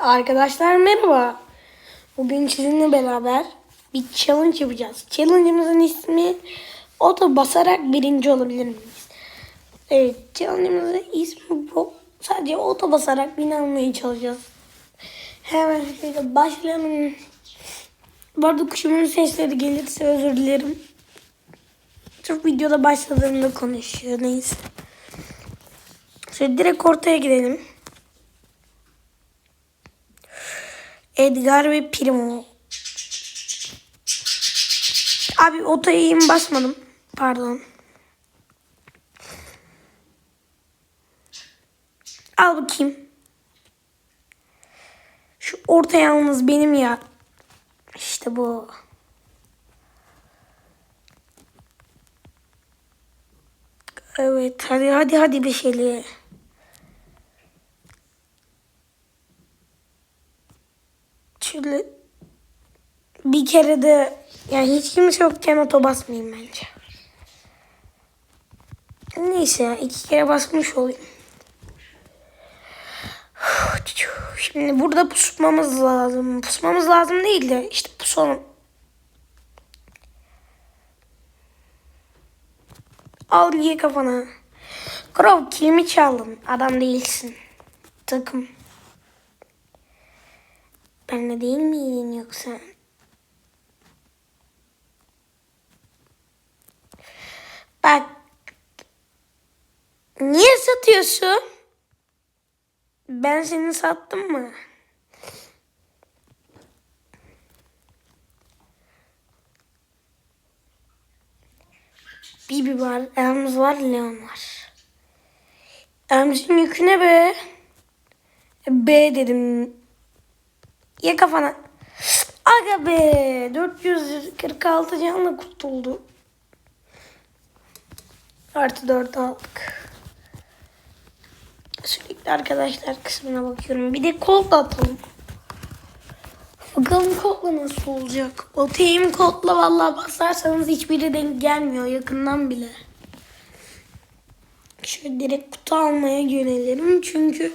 Arkadaşlar merhaba. Bugün sizinle beraber bir challenge yapacağız. Challenge'ımızın ismi oto basarak birinci olabilir miyiz? Evet, challenge'ımızın ismi bu. Sadece oto basarak bin çalışacağız. Hemen şöyle başlayalım. Bu arada kuşumun sesleri gelirse özür dilerim. Çok videoda başladığımda konuşuyor neyse. Şöyle direkt ortaya gidelim. Edgar ve Primo. Abi eğim basmadım. Pardon. Al bakayım. Şu orta yalnız benim ya. İşte bu. Evet hadi hadi hadi bir şeyler. Şöyle bir kere de yani hiç kimse yokken oto basmayayım bence. Neyse iki kere basmış olayım. Şimdi burada pusmamız lazım. Pusmamız lazım değil de işte pusalım. Al ye kafana. Krov kilimi çaldın. Adam değilsin. Takım. Benle değil miydin yoksa? Bak. Niye satıyorsun? Ben seni sattım mı? Bibi var, Elms var, Leon var. Elms'in yükü ne be? B dedim. Ye kafana. Aga be. 446 canla kurtuldu. Artı 4 aldık. Sürekli arkadaşlar kısmına bakıyorum. Bir de kod da atalım. Bakalım kodla nasıl olacak. O team kodla vallahi basarsanız hiçbiri denk gelmiyor yakından bile. Şöyle direkt kutu almaya yönelerim. Çünkü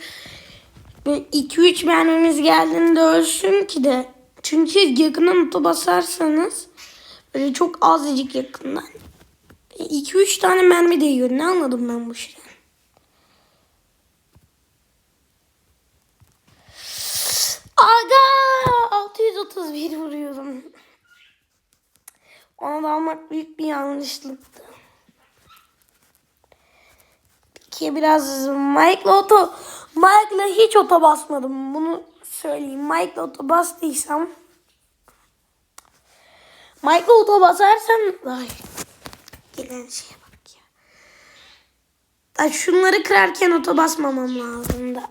2-3 mermimiz geldiğinde ölsün ki de. Çünkü yakından oto basarsanız böyle çok azıcık yakından. 2-3 tane mermi değiyor. Ne anladım ben bu şeyden? Aga 631 vuruyorum. Ona da almak büyük bir yanlışlıktı. Peki biraz Mike'la oto Mike'la hiç oto basmadım. Bunu söyleyeyim. Mike'la oto bastıysam Mike'la oto basarsam ay gelen şeye bak ya. Da şunları kırarken oto basmamam lazım da.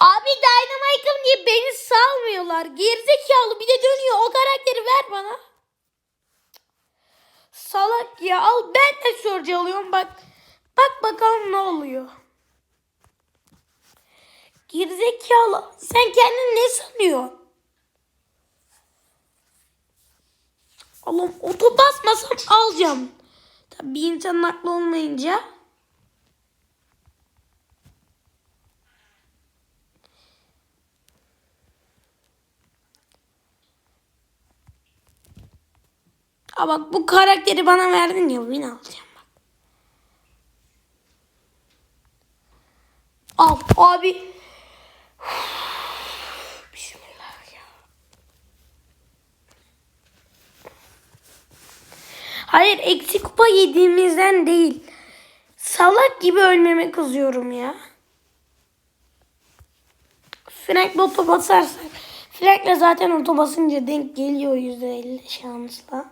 Abi Dynamite'ım diye beni salmıyorlar. Gerizekalı bir de dönüyor. O karakteri ver bana. Salak ya. Al ben de Surge alıyorum bak. Bak bakalım ne oluyor. Gerizekalı. Sen kendini ne sanıyorsun? Oğlum oto basmasam alacağım. Tabii bir insanın aklı olmayınca. Aa bak bu karakteri bana verdin ya win alacağım bak. Al abi. Bismillah ya. Hayır eksik kupa yediğimizden değil. Salak gibi ölmeme kızıyorum ya. Frank'le oto basarsak. Frank'le zaten oto basınca denk geliyor %50 şansla.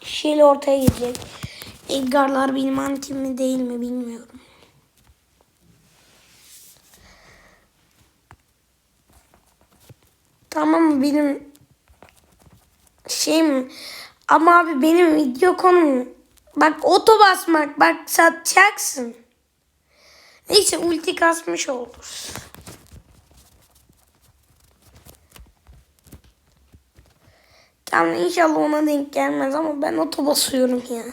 Şeyle ortaya girecek. Edgar'lar benim antim mi değil mi bilmiyorum. Tamam benim şeyim ama abi benim video konum bak oto basmak bak satacaksın. Neyse ulti kasmış olur. Tamam inşallah ona denk gelmez ama ben oto basıyorum ya.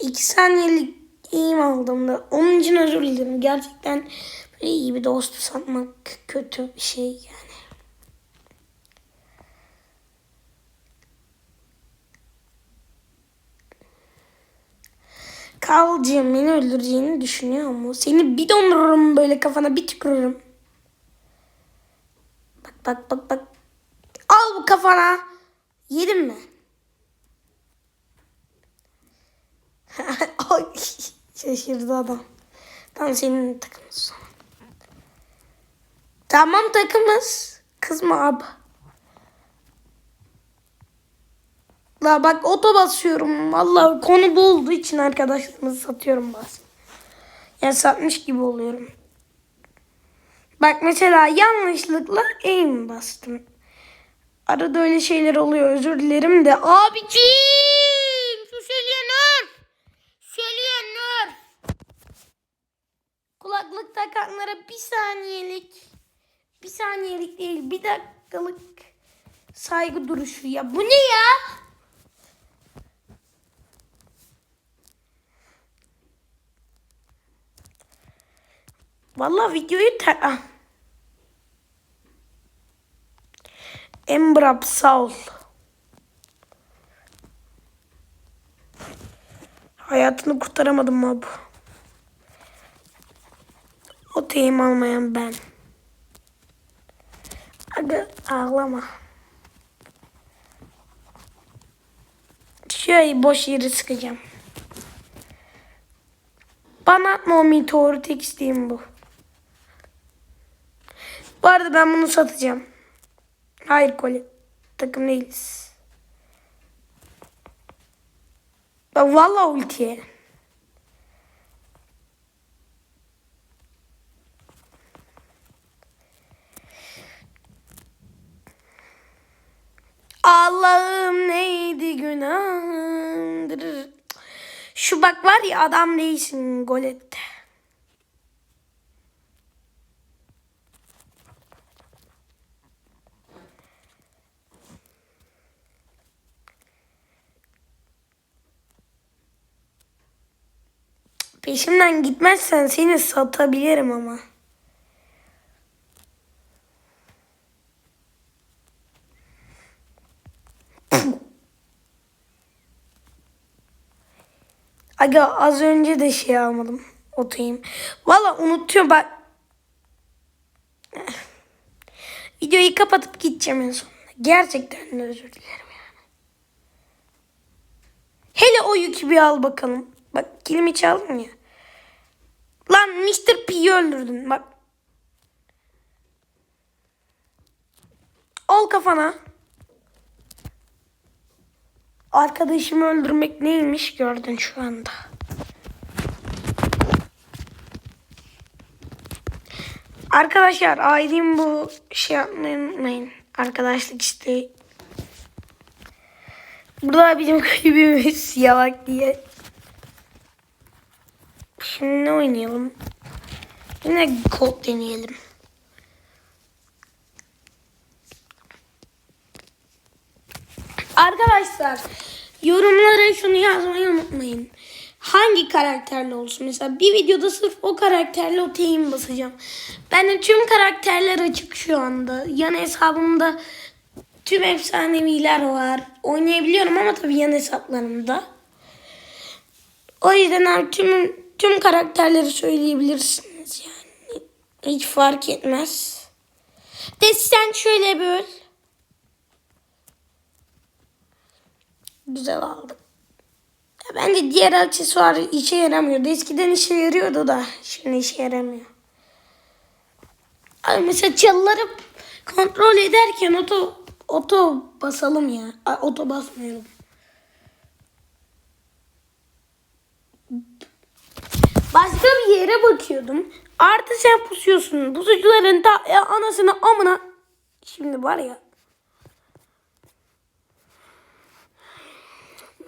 İki saniyelik iyiyim aldığımda. Onun için özür dilerim. Gerçekten iyi bir dostu sanmak kötü bir şey yani. Kalcığım beni öldüreceğini düşünüyor mu? Seni bir dondururum böyle kafana bir tükürürüm. Bak bak bak bak. Al bu kafana. Yedin mi? Ay şaşırdı adam. Tamam senin zaman. Tamam takımız. Kızma abi. La bak oto basıyorum. Vallahi konu bu olduğu için arkadaşlarımızı satıyorum bazen. Yani satmış gibi oluyorum. Bak mesela yanlışlıkla aim bastım. Arada öyle şeyler oluyor özür dilerim de. Abiciğim şu Selyenur. Selyenur. Kulaklık takanlara bir saniyelik bir saniyelik değil bir dakikalık saygı duruşu ya. Bu ne ya? Vallahi videoyu ter... Ah. Embrap sağ ol. Hayatını kurtaramadım abi. O teyim almayan ben. Aga ağlama. Şöyle boş yeri sıkacağım. Bana atma o meteoru tek isteğim bu. Bu arada ben bunu satacağım. Hayır koli. Takım değiliz. Bak valla ultiye. Allah'ım neydi günahım. Şu bak var ya adam değilsin gol etti. Peşimden gitmezsen seni satabilirim ama. Aga az önce de şey almadım. Otayım. Valla unutuyorum bak. Videoyu kapatıp gideceğim en sonunda. Gerçekten özür dilerim yani. Hele o yükü bir al bakalım. Bak kilimi çaldın ya. Lan Mr. P'yi öldürdün bak. Al kafana. Arkadaşımı öldürmek neymiş gördün şu anda. Arkadaşlar ailem bu şey yapmayı unutmayın. Arkadaşlık işte. Burada bizim kulübümüz yalak diye. Şimdi ne oynayalım? Yine kod deneyelim. Arkadaşlar yorumlara şunu yazmayı unutmayın. Hangi karakterle olsun? Mesela bir videoda sırf o karakterle o teyim basacağım. Ben de tüm karakterler açık şu anda. Yan hesabımda tüm efsaneviler var. Oynayabiliyorum ama tabii yan hesaplarımda. O yüzden abi tüm tüm karakterleri söyleyebilirsiniz yani. Hiç fark etmez. De sen şöyle böl. Güzel aldık. Ya bence diğer aksesuar işe yaramıyordu. Eskiden işe yarıyordu da şimdi işe yaramıyor. Abi mesela çalıları kontrol ederken oto oto basalım ya. Ay, oto basmayalım. Başka bir yere bakıyordum. Artı sen pusuyorsun. Pusucuların da ya anasını amına. Şimdi var ya.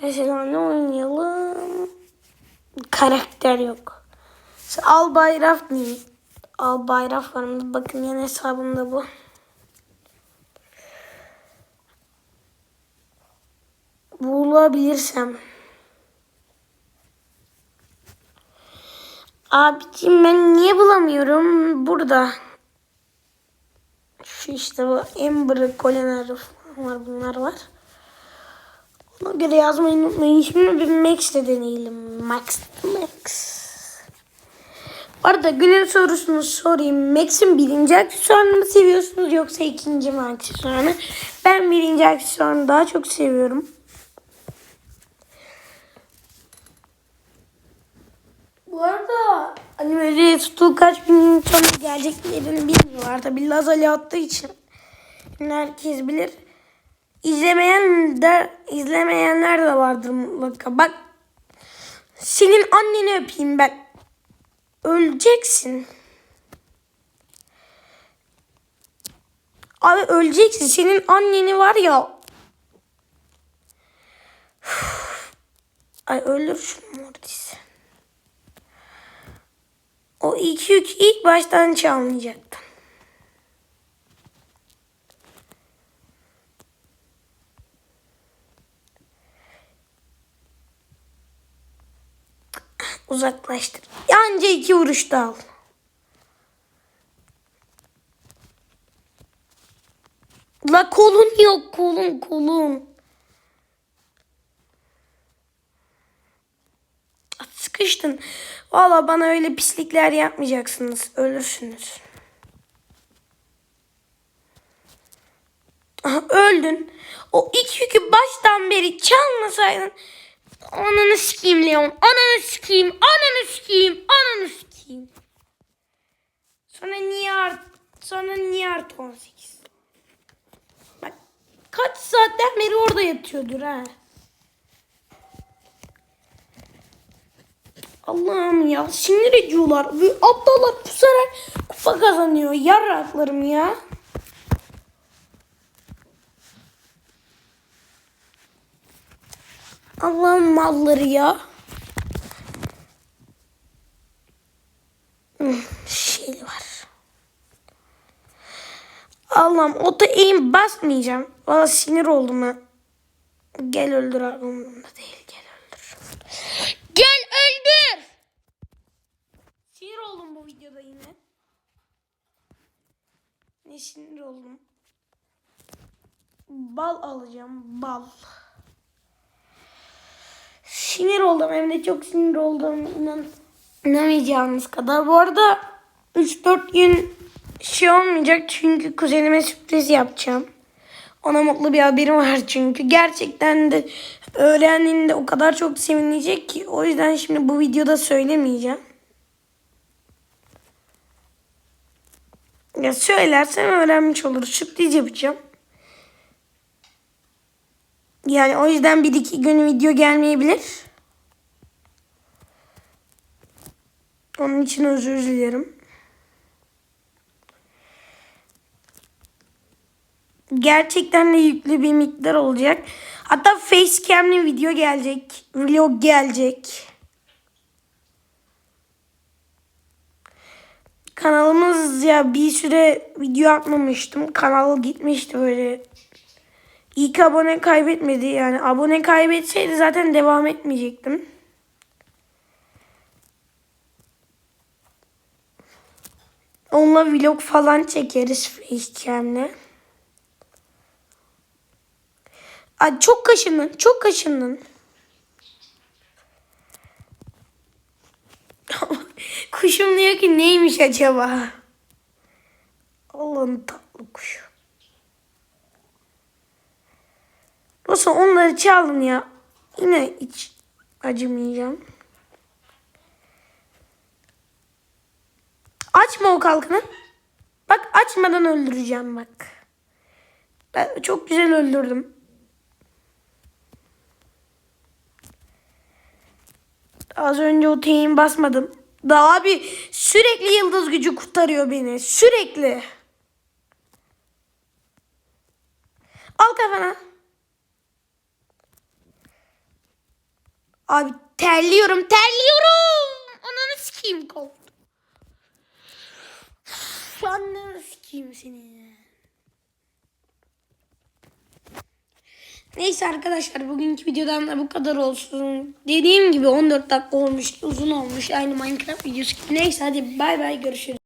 Mesela ne oynayalım? Karakter yok. Al bayrak mı? Al bayrak var mı? Bakın yan hesabımda bu. Bulabilirsem. Abicim ben niye bulamıyorum? Burada. Şu işte bu Ember, Colin var bunlar var. Ona göre yazmayı unutmayın. Şimdi bir Max de deneyelim. Max, Max. Bu arada günün sorusunu sorayım. Max'in birinci aksesuarını mı seviyorsunuz yoksa ikinci mi aksesuarını? Ben birinci aksesuarını daha çok seviyorum. Bu arada böyle tuttuğu kaç bin sonra geleceklerini bilmiyorlar. Tabi Lazali attığı için herkes bilir. İzlemeyen de, izlemeyenler de vardır mutlaka. Bak senin anneni öpeyim ben. Öleceksin. Abi öleceksin. Senin anneni var ya. Ay öldür şunu Mortis. O iki yük ilk baştan çalmayacaktım. Uzaklaştır. Yanca iki vuruşta al. La kolun yok kolun kolun. Sıkıştın. Valla bana öyle pislikler yapmayacaksınız. Ölürsünüz. Aha, öldün. O iki yükü baştan beri çalmasaydın. Ananı sikeyim Leon. Ananı sikeyim. Ananı sikeyim. Ananı sikeyim. Sonra niye art sonra niye art 18? Bak kaç saatten beri orada yatıyordur ha. Allah'ım ya sinir ediyorlar. Ve aptallar pusarak kupa kazanıyor. Yarraklarım ya. Allah'ın malları ya. Hmm, Şey var. Allah'ım ota eğim basmayacağım. Valla sinir oldum ha. Gel öldür umurumda değil. Gel öldür. Gel öldür. Sinir oldum bu videoda yine. Ne sinir oldum. Bal alacağım. Bal. Sinir oldum hem de çok sinir oldum. İnan, inanamayacağınız kadar. Bu arada 3-4 gün şey olmayacak çünkü kuzenime sürpriz yapacağım. Ona mutlu bir haberim var çünkü. Gerçekten de öğrendiğinde o kadar çok sevinecek ki. O yüzden şimdi bu videoda söylemeyeceğim. Ya söylersem öğrenmiş olur. Sürpriz yapacağım. Yani o yüzden bir iki gün video gelmeyebilir. Onun için özür dilerim. Gerçekten de yüklü bir miktar olacak. Hatta facecam'li video gelecek. Vlog gelecek. Kanalımız ya bir süre video atmamıştım. Kanal gitmişti böyle İlk abone kaybetmedi yani. Abone kaybetseydi zaten devam etmeyecektim. Onunla vlog falan çekeriz Facecam'le. Ay çok kaşındın, çok kaşındın. Kuşum diyor ki neymiş acaba? Allah'ın tatlı kuşu. Nasıl onları çaldın ya. Yine hiç acımayacağım. Açma o kalkanı. Bak açmadan öldüreceğim bak. Ben çok güzel öldürdüm. Az önce o teyin basmadım. Da abi sürekli yıldız gücü kurtarıyor beni. Sürekli. Al kafana. Abi terliyorum terliyorum. Ananı sikeyim kaldı. Ananı sikeyim seni. Neyse arkadaşlar bugünkü videodan da bu kadar olsun. Dediğim gibi 14 dakika olmuş uzun olmuş aynı Minecraft videosu gibi. Neyse hadi bay bay görüşürüz.